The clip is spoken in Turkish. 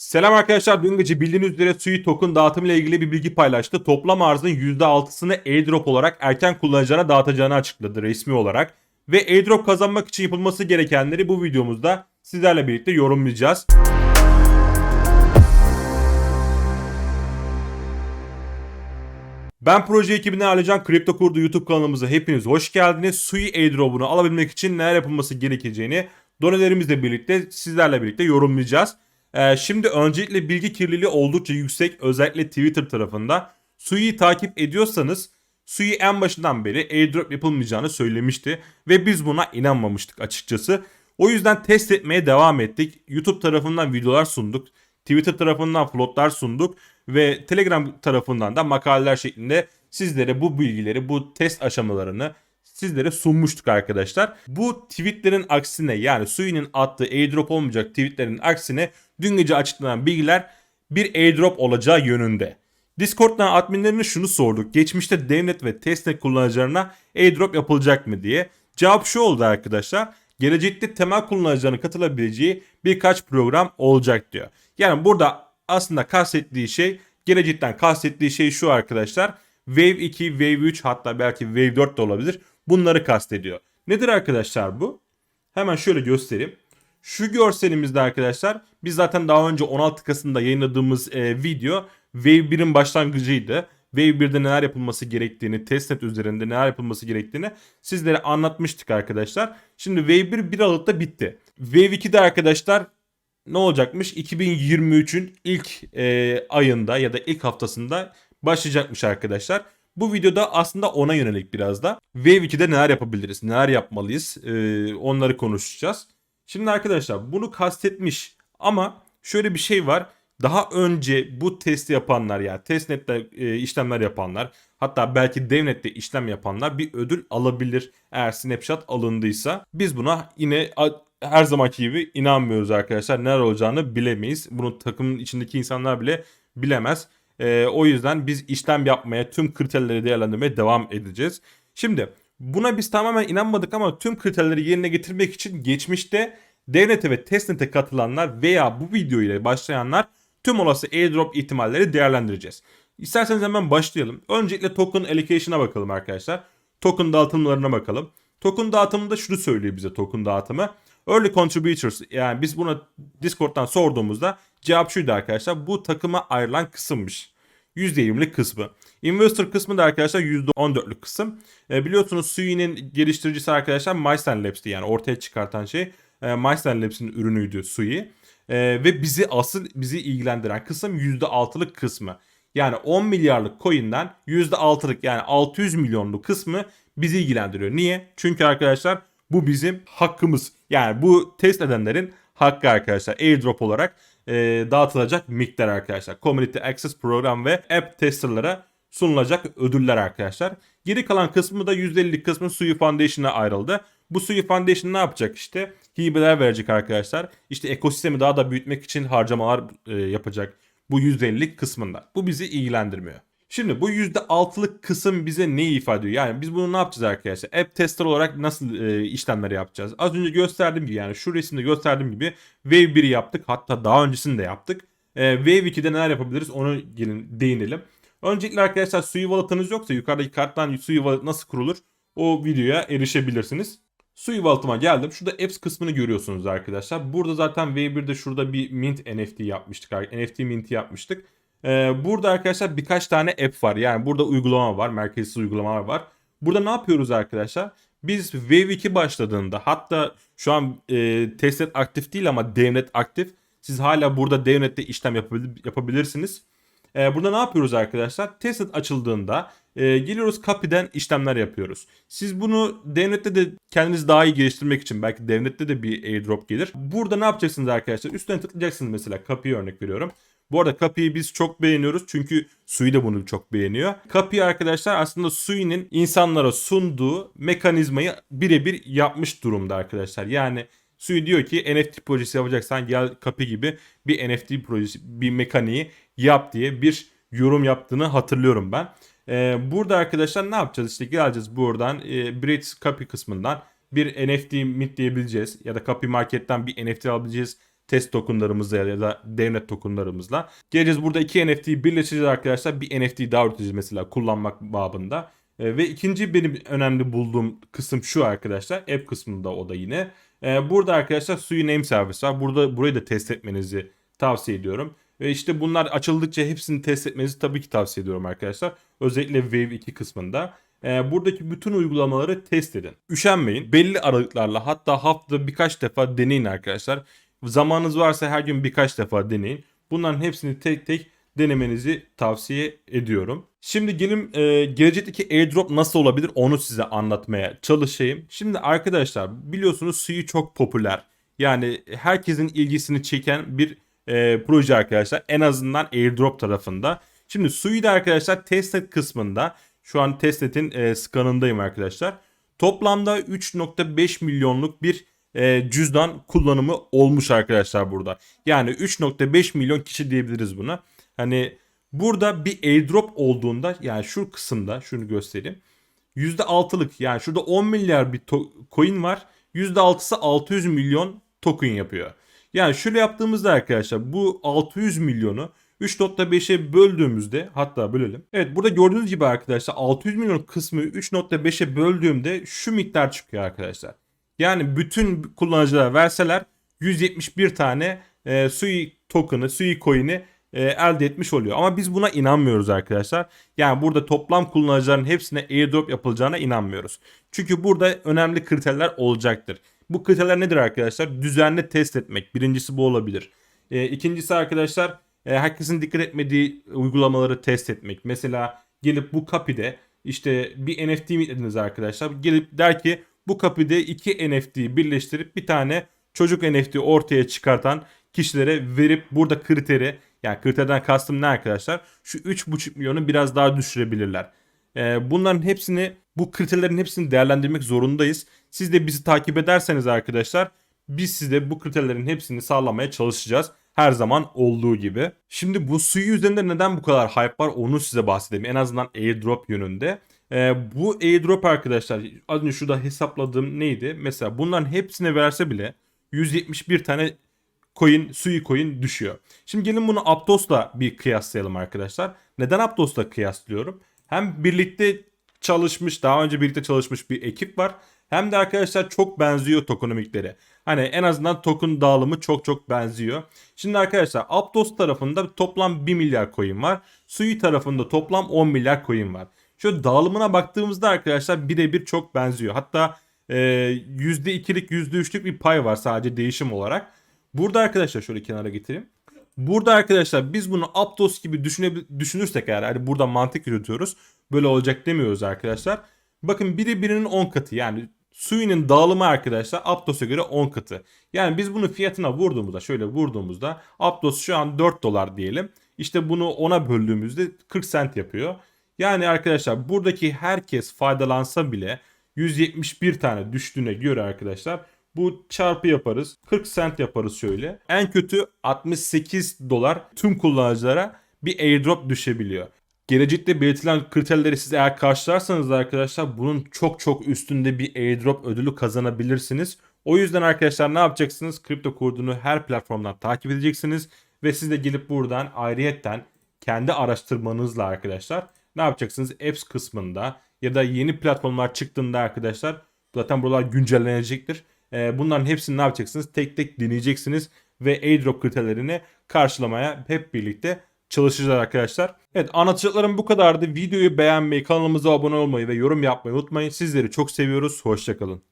Selam arkadaşlar. Dün gece bildiğiniz üzere Sui token dağıtımı ile ilgili bir bilgi paylaştı. Toplam arzın %6'sını airdrop olarak erken kullanıcılara dağıtacağını açıkladı resmi olarak. Ve airdrop kazanmak için yapılması gerekenleri bu videomuzda sizlerle birlikte yorumlayacağız. Ben proje ekibinden Alican Kripto Kurdu YouTube kanalımıza hepiniz hoş geldiniz. Sui airdrop'unu alabilmek için neler yapılması gerekeceğini donelerimizle birlikte sizlerle birlikte yorumlayacağız. Ee, şimdi öncelikle bilgi kirliliği oldukça yüksek özellikle Twitter tarafında. Sui'yi takip ediyorsanız Sui en başından beri airdrop yapılmayacağını söylemişti ve biz buna inanmamıştık açıkçası. O yüzden test etmeye devam ettik. YouTube tarafından videolar sunduk. Twitter tarafından flotlar sunduk ve Telegram tarafından da makaleler şeklinde sizlere bu bilgileri, bu test aşamalarını sizlere sunmuştuk arkadaşlar. Bu tweetlerin aksine yani Sui'nin attığı airdrop olmayacak tweetlerin aksine dün gece açıklanan bilgiler bir airdrop olacağı yönünde. Discord'dan adminlerine şunu sorduk. Geçmişte devlet ve testnet kullanıcılarına airdrop yapılacak mı diye. Cevap şu oldu arkadaşlar. Gelecekte temel kullanıcıların katılabileceği birkaç program olacak diyor. Yani burada aslında kastettiği şey gelecekten kastettiği şey şu arkadaşlar. Wave 2, Wave 3 hatta belki Wave 4 de olabilir. Bunları kastediyor. Nedir arkadaşlar bu? Hemen şöyle göstereyim. Şu görselimizde arkadaşlar biz zaten daha önce 16 Kasım'da yayınladığımız e, video Wave 1'in başlangıcıydı. Wave 1'de neler yapılması gerektiğini, testnet üzerinde neler yapılması gerektiğini sizlere anlatmıştık arkadaşlar. Şimdi Wave 1 1 Aralık'ta bitti. Wave 2'de arkadaşlar ne olacakmış? 2023'ün ilk e, ayında ya da ilk haftasında başlayacakmış arkadaşlar. Bu videoda aslında ona yönelik biraz da. Wave 2'de neler yapabiliriz, neler yapmalıyız e, onları konuşacağız. Şimdi arkadaşlar bunu kastetmiş ama şöyle bir şey var. Daha önce bu testi yapanlar yani testnette e, işlemler yapanlar hatta belki devnette işlem yapanlar bir ödül alabilir eğer snapshot alındıysa. Biz buna yine her zamanki gibi inanmıyoruz arkadaşlar. Neler olacağını bilemeyiz. Bunu takımın içindeki insanlar bile bilemez. E, o yüzden biz işlem yapmaya, tüm kriterleri değerlendirmeye devam edeceğiz. Şimdi buna biz tamamen inanmadık ama tüm kriterleri yerine getirmek için geçmişte devlete ve testnete katılanlar veya bu video ile başlayanlar tüm olası airdrop ihtimalleri değerlendireceğiz. İsterseniz hemen başlayalım. Öncelikle token allocation'a bakalım arkadaşlar. Token dağıtımlarına bakalım. Token dağıtımında şunu söylüyor bize token dağıtımı. Early contributors yani biz buna Discord'dan sorduğumuzda cevap şuydu arkadaşlar. Bu takıma ayrılan kısımmış. %20'lik kısmı. Investor kısmı da arkadaşlar %14'lük kısım. E, biliyorsunuz Sui'nin geliştiricisi arkadaşlar Meissen Labs'ti yani ortaya çıkartan şey e, Meissen Labs'in ürünüydü Sui. E, ve bizi asıl bizi ilgilendiren kısım %6'lık kısmı. Yani 10 milyarlık coin'den %6'lık yani 600 milyonluk kısmı bizi ilgilendiriyor. Niye? Çünkü arkadaşlar bu bizim hakkımız. Yani bu test edenlerin hakkı arkadaşlar. Airdrop olarak e, dağıtılacak miktar arkadaşlar. Community Access Program ve App Tester'lara sunulacak ödüller arkadaşlar. Geri kalan kısmı da %50'lik kısmı Sui Foundation'a ayrıldı. Bu Sui Foundation ne yapacak işte? Hibeler verecek arkadaşlar. İşte ekosistemi daha da büyütmek için harcamalar e, yapacak bu %50'lik kısmında. Bu bizi ilgilendirmiyor. Şimdi bu %6'lık kısım bize ne ifade ediyor? Yani biz bunu ne yapacağız arkadaşlar? App tester olarak nasıl e, işlemleri yapacağız? Az önce gösterdiğim gibi yani şu resimde gösterdiğim gibi Wave 1'i yaptık. Hatta daha öncesini de yaptık. E, Wave 2'de neler yapabiliriz onu gelin değinelim. Öncelikle arkadaşlar Sui Wallet'ınız yoksa yukarıdaki karttan Sui Wallet nasıl kurulur? O videoya erişebilirsiniz. Sui Wallet'ıma geldim. Şurada apps kısmını görüyorsunuz arkadaşlar. Burada zaten Wave1'de şurada bir mint NFT yapmıştık. NFT minti yapmıştık. Ee, burada arkadaşlar birkaç tane app var. Yani burada uygulama var. Merkezsiz uygulamalar var. Burada ne yapıyoruz arkadaşlar? Biz Wave 2 başladığında hatta şu an e, testnet aktif değil ama devnet aktif. Siz hala burada devnette işlem yapabilir, yapabilirsiniz. E, burada ne yapıyoruz arkadaşlar? Testnet açıldığında e, geliyoruz kapiden işlemler yapıyoruz. Siz bunu devnette de kendiniz daha iyi geliştirmek için belki devnette de bir airdrop gelir. Burada ne yapacaksınız arkadaşlar? Üstüne tıklayacaksınız mesela kapıyı örnek veriyorum. Bu arada Kapi'yi biz çok beğeniyoruz çünkü Sui de bunu çok beğeniyor. Kapi arkadaşlar aslında Sui'nin insanlara sunduğu mekanizmayı birebir yapmış durumda arkadaşlar. Yani Sui diyor ki NFT projesi yapacaksan gel Kapi gibi bir NFT projesi, bir mekaniği yap diye bir yorum yaptığını hatırlıyorum ben. Ee, burada arkadaşlar ne yapacağız? İşte geleceğiz buradan e, Brits Kapi kısmından bir NFT mint diyebileceğiz ya da Kapi Market'ten bir NFT alabileceğiz test tokenlarımızla ya da devlet tokenlarımızla. Geleceğiz burada iki NFT'yi birleştireceğiz arkadaşlar. Bir NFT daha üreteceğiz mesela kullanmak babında. E, ve ikinci benim önemli bulduğum kısım şu arkadaşlar. App kısmında o da yine. E, burada arkadaşlar Sui Name Service var. Burada burayı da test etmenizi tavsiye ediyorum. Ve işte bunlar açıldıkça hepsini test etmenizi tabii ki tavsiye ediyorum arkadaşlar. Özellikle Wave 2 kısmında. Ee, buradaki bütün uygulamaları test edin. Üşenmeyin. Belli aralıklarla hatta haftada birkaç defa deneyin arkadaşlar. Zamanınız varsa her gün birkaç defa deneyin. Bunların hepsini tek tek denemenizi tavsiye ediyorum. Şimdi gelin e, gelecekteki airdrop nasıl olabilir onu size anlatmaya çalışayım. Şimdi arkadaşlar biliyorsunuz suyu çok popüler. Yani herkesin ilgisini çeken bir e, proje arkadaşlar. En azından airdrop tarafında. Şimdi suyu da arkadaşlar testnet kısmında şu an testnetin e, skanındayım arkadaşlar. Toplamda 3.5 milyonluk bir e, cüzdan kullanımı olmuş arkadaşlar burada. Yani 3.5 milyon kişi diyebiliriz buna. Hani burada bir airdrop olduğunda yani şu kısımda şunu göstereyim. %6'lık yani şurada 10 milyar bir coin var. %6'sı 600 milyon token yapıyor. Yani şöyle yaptığımızda arkadaşlar bu 600 milyonu 3.5'e böldüğümüzde hatta bölelim. Evet burada gördüğünüz gibi arkadaşlar 600 milyon kısmı 3.5'e böldüğümde şu miktar çıkıyor arkadaşlar. Yani bütün kullanıcılara verseler 171 tane e, Sui token'ı, Sui coin'i e, elde etmiş oluyor. Ama biz buna inanmıyoruz arkadaşlar. Yani burada toplam kullanıcıların hepsine airdrop yapılacağına inanmıyoruz. Çünkü burada önemli kriterler olacaktır. Bu kriterler nedir arkadaşlar? Düzenli test etmek. Birincisi bu olabilir. E, ikincisi arkadaşlar e, herkesin dikkat etmediği uygulamaları test etmek. Mesela gelip bu kapide işte bir NFT mi dediniz arkadaşlar. Gelip der ki bu kapide iki NFT'yi birleştirip bir tane çocuk NFT ortaya çıkartan kişilere verip burada kriteri yani kriterden kastım ne arkadaşlar? Şu 3,5 milyonu biraz daha düşürebilirler. Ee, bunların hepsini bu kriterlerin hepsini değerlendirmek zorundayız. Siz de bizi takip ederseniz arkadaşlar biz size bu kriterlerin hepsini sağlamaya çalışacağız. Her zaman olduğu gibi. Şimdi bu suyu üzerinde neden bu kadar hype var onu size bahsedeyim. En azından airdrop yönünde. Ee, bu airdrop arkadaşlar az önce şurada hesapladığım neydi? Mesela bunların hepsine verse bile 171 tane coin, Sui coin düşüyor. Şimdi gelin bunu Aptos'la bir kıyaslayalım arkadaşlar. Neden Aptos'la kıyaslıyorum? Hem birlikte çalışmış, daha önce birlikte çalışmış bir ekip var. Hem de arkadaşlar çok benziyor tokenomikleri. Hani en azından token dağılımı çok çok benziyor. Şimdi arkadaşlar Aptos tarafında toplam 1 milyar coin var. Sui tarafında toplam 10 milyar coin var. Şöyle dağılımına baktığımızda arkadaşlar birebir çok benziyor. Hatta e, %2'lik %3'lük bir pay var sadece değişim olarak. Burada arkadaşlar şöyle kenara getireyim. Burada arkadaşlar biz bunu Aptos gibi düşünürsek eğer hani burada mantık yürütüyoruz. Böyle olacak demiyoruz arkadaşlar. Bakın biri birinin 10 katı yani Sui'nin dağılımı arkadaşlar Aptos'a göre 10 katı. Yani biz bunu fiyatına vurduğumuzda şöyle vurduğumuzda Aptos şu an 4 dolar diyelim. İşte bunu 10'a böldüğümüzde 40 sent yapıyor. Yani arkadaşlar buradaki herkes faydalansa bile 171 tane düştüğüne göre arkadaşlar bu çarpı yaparız. 40 sent yaparız şöyle. En kötü 68 dolar tüm kullanıcılara bir airdrop düşebiliyor. Gelecekte belirtilen kriterleri siz eğer karşılarsanız arkadaşlar bunun çok çok üstünde bir airdrop ödülü kazanabilirsiniz. O yüzden arkadaşlar ne yapacaksınız? Kripto kurduğunu her platformdan takip edeceksiniz. Ve siz de gelip buradan ayrıyetten kendi araştırmanızla arkadaşlar ne yapacaksınız? Apps kısmında ya da yeni platformlar çıktığında arkadaşlar zaten buralar güncellenecektir. Ee, bunların hepsini ne yapacaksınız? Tek tek deneyeceksiniz ve airdrop kriterlerini karşılamaya hep birlikte çalışacağız arkadaşlar. Evet anlatacaklarım bu kadardı. Videoyu beğenmeyi, kanalımıza abone olmayı ve yorum yapmayı unutmayın. Sizleri çok seviyoruz. Hoşçakalın.